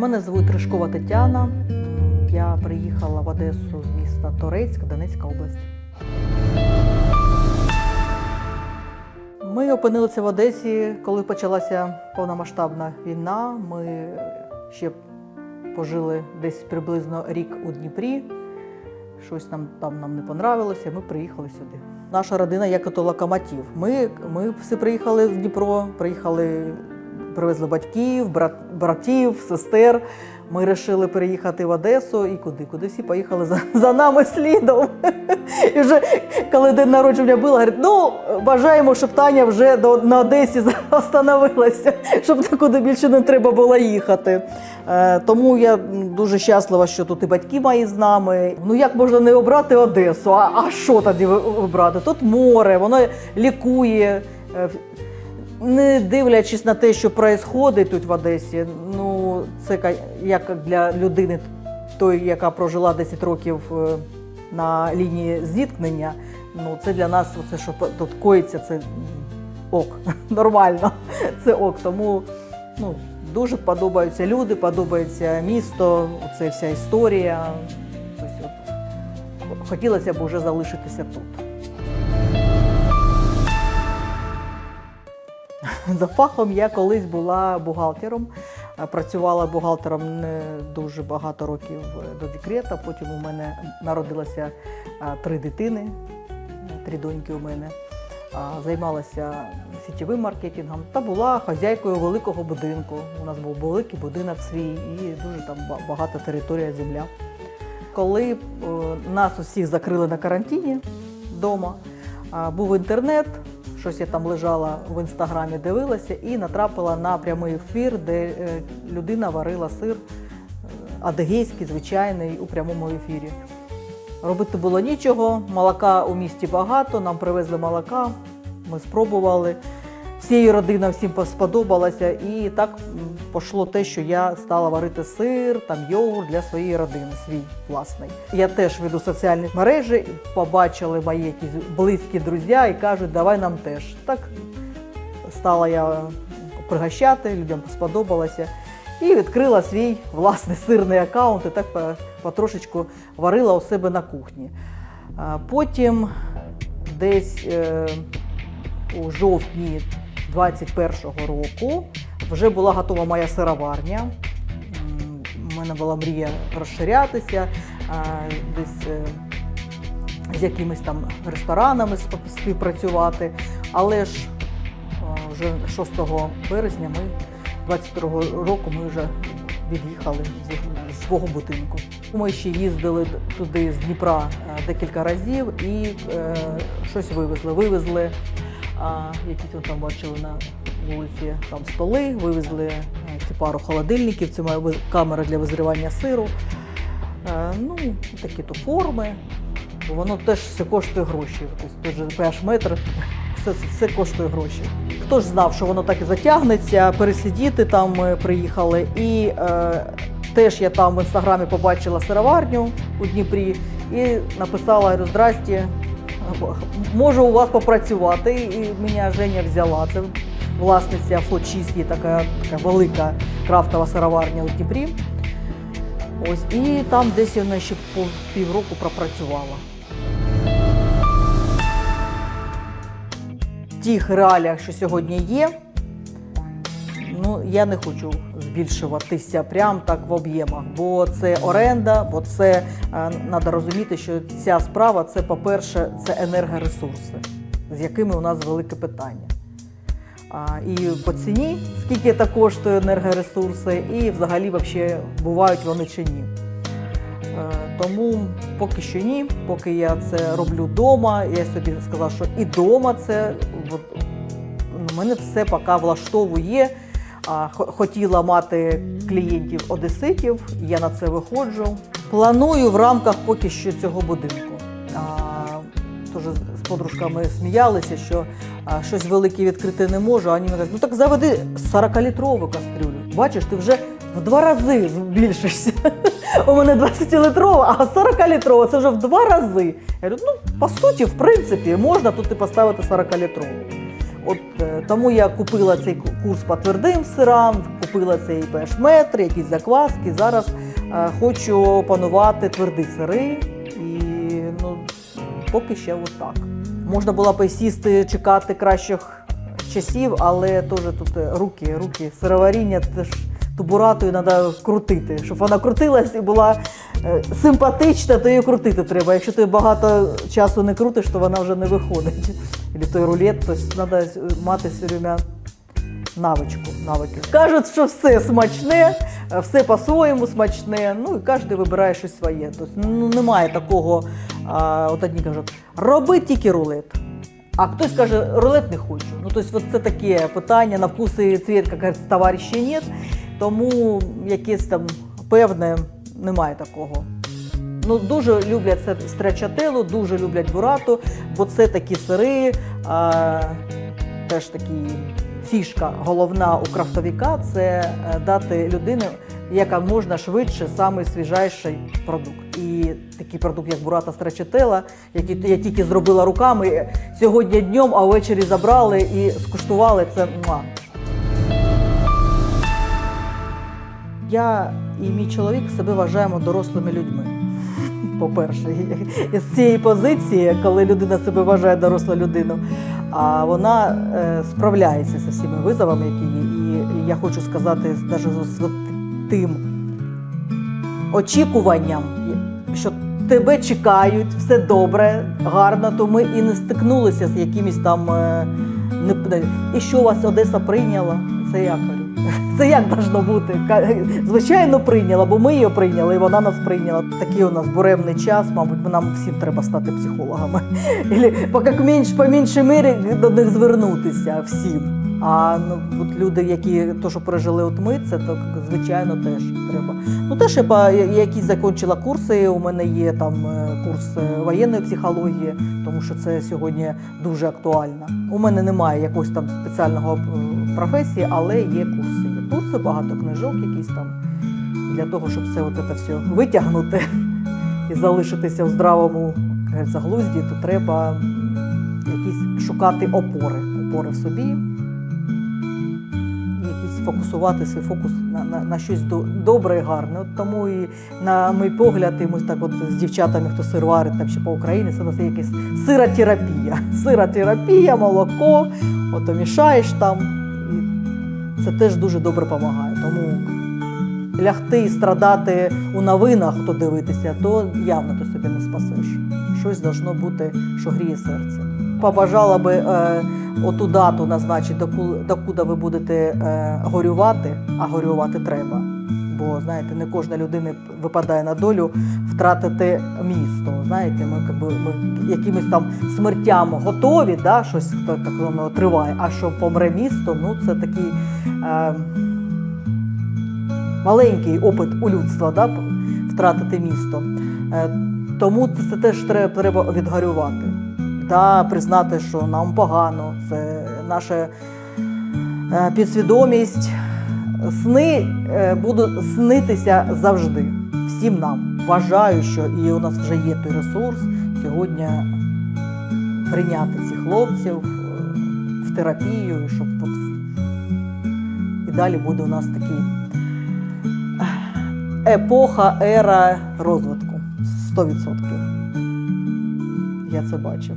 Мене звуть Ришкова Тетяна. Я приїхала в Одесу з міста Торецьк, Донецька область. Ми опинилися в Одесі, коли почалася повномасштабна війна. Ми ще пожили десь приблизно рік у Дніпрі. Щось нам там нам не понравилося, ми приїхали сюди. Наша родина як ото локомотив. Ми, ми всі приїхали в Дніпро, приїхали, привезли батьків, брат, братів, сестер. Ми вирішили переїхати в Одесу і куди? Куди всі поїхали за, за нами слідом. І вже коли день народження було, говорить, ну бажаємо, щоб Таня вже до, на Одесі остановилася, щоб куди більше не треба було їхати. Е, тому я дуже щаслива, що тут і батьки мої з нами. Ну як можна не обрати Одесу? А, а що тоді вибрати? Тут море, воно лікує. Не дивлячись на те, що відбувається тут в Одесі, ну це як для людини, той, яка прожила 10 років е, на лінії зіткнення, ну це для нас, оце, що тут коїться, це ок, нормально. Це ок. Тому ну, дуже подобаються люди, подобається місто, це вся історія. От. Хотілося б вже залишитися тут. За фахом я колись була бухгалтером. Е, Працювала бухгалтером не дуже багато років е, до декрета. Потім у мене народилося е, три дитини, три доньки у мене. Займалася сітєвим маркетингом та була хазяйкою великого будинку. У нас був великий будинок свій і дуже там багата територія земля. Коли нас усіх закрили на карантині вдома, був інтернет, щось я там лежала в інстаграмі, дивилася і натрапила на прямий ефір, де е, людина варила сир е, адегейський, звичайний, у прямому ефірі. Робити було нічого, молока у місті багато, нам привезли молока, ми спробували. Всією родиною всім сподобалося, і так пішло те, що я стала варити сир, там йогурт для своєї родини, свій власний. Я теж веду соціальні мережі, побачили мої якісь близькі друзі і кажуть, давай нам теж. Так стала я пригощати, людям сподобалося. І відкрила свій власний сирний аккаунт і так потрошечку варила у себе на кухні. Потім десь е, у жовтні 21-го року вже була готова моя сироварня. У мене була мрія розширятися, десь е, з якимись там ресторанами спів- співпрацювати. Але ж вже 6 березня ми 22-го року ми вже від'їхали з- свого будинку. Ми ще їздили туди з Дніпра е, декілька разів і е, щось вивезли. Вивезли якісь ви там бачили на вулиці там столи, вивезли е, ці пару холодильників, це ви- камера для визрівання сиру. Е, ну, такі то форми. Воно теж все коштує гроші. Тобто pH метр, все, все коштує гроші. Хто ж знав, що воно так і затягнеться, пересидіти там ми приїхали. І е, теж я там в інстаграмі побачила сироварню у Дніпрі і написала здрасті, можу у вас попрацювати. І мене Женя взяла. Це власниця флотчист, є така, така велика крафтова сироварня у Дніпрі. Ось і там десь вона ще півроку пропрацювала. В тих реаліях, що сьогодні є, ну я не хочу збільшуватися прям так в об'ємах, бо це оренда, бо це треба розуміти, що ця справа це, по-перше, це енергоресурси, з якими у нас велике питання. А, і по ціні, скільки це коштує енергоресурси, і взагалі вообще, бувають вони чи ні. Е, Тому поки що ні, поки я це роблю вдома. Я собі сказала, що і вдома це от, мене все поки влаштовує. Хотіла мати клієнтів одеситів, я на це виходжу. Планую в рамках поки що цього будинку. Тож з подружками сміялися, що щось велике відкрити не можу. А вони мені кажуть, ну так заведи 40-літрову кастрюлю. Бачиш, ти вже в два рази збільшишся. У мене 20-літрова, а 40-літрова це вже в два рази. Я говорю, ну, по суті, в принципі, можна тут і поставити 40-літрову. От е, тому я купила цей курс по твердим сирам, купила цей пеш-метр, якісь закваски. Зараз е, хочу опанувати тверді сири. І ну, поки ще отак. Можна було б сісти, чекати кращих часів, але теж тут е, руки, руки, сироваріння, теж ту буратою треба крутити. Щоб вона крутилась і була симпатична, то її крутити треба. Якщо ти багато часу не крутиш, то вона вже не виходить. Або той рулет, то треба мати все время навичку. навики. Кажуть, що все смачне, все по-своєму смачне. Ну і кожен вибирає щось своє. Тобто, ну, немає такого, а, от одні кажуть, роби тільки рулет. А хтось каже, рулет не хочу. Ну, тобто, от це таке питання на вкус і цвіт, як кажуть, товариша нет. Тому якесь там певне немає такого. Ну, дуже люблять це стречателу, дуже люблять бурату, бо це такі сири, а, теж такі фішка головна у крафтовіка це е, дати людині яка можна швидше самий свіжайший продукт. І такий продукт, як бурата стречателла, який я тільки зробила руками сьогодні днем, а ввечері забрали і скуштували це. Я і мій чоловік себе вважаємо дорослими людьми. По-перше, з цієї позиції, коли людина себе вважає дорослою людиною, а вона е, справляється зі всіма визовами, які є. І я хочу сказати, навіть з тим очікуванням, що тебе чекають, все добре, гарно, то ми і не стикнулися з якимись там. е, І що вас Одеса прийняла? Це як говорю? Це як должно бути? Звичайно, прийняла, бо ми її прийняли, і вона нас прийняла. Такий у нас буремний час, мабуть, нам всім треба стати психологами. Ілі, по як менш, по меншій мірі до них звернутися всім. А ну, от люди, які то, що пережили от ми, це то звичайно теж треба. Ну теж я, якісь закінчила курси. У мене є там е, курс е, воєнної психології, тому що це сьогодні дуже актуально. У мене немає якогось там спеціального е, професії, але є курси. Є курси, багато книжок, якісь там для того, щоб все от це все витягнути і залишитися в здравому як говориться, глузді, то треба якісь шукати опори, опори в собі фокусувати свій фокус на, на, на щось до- добре і гарне. От тому і на мій погляд, і ми так от з дівчатами, хто сир варить там ще по Україні, це це якась сиротерапія. Сиротерапія, молоко, ото мішаєш там. Це теж дуже добре допомагає. Тому лягти і страдати у новинах, хто дивитися, то явно ти собі не спасеш. Щось должно бути, що гріє серце. Побажала би е, оту дату назначити, докуди ви будете е, горювати, а горювати треба. Бо знаєте, не кожна людина випадає на долю втратити місто. Знаєте, ми, якби, ми якимись там смертям готові, да, щось так воно триває. А що помре місто, ну це такий. Е, маленький опит у людства, да, втратити місто. Е, Тому це теж треба, відгарювати. Да, признати, що нам погано, це наша е, підсвідомість. Сни е, будуть снитися завжди. Всім нам. Вважаю, що і у нас вже є той ресурс сьогодні прийняти цих хлопців е, в терапію, щоб от, і далі буде у нас такий епоха, ера розвитку. 100%. Я це бачу.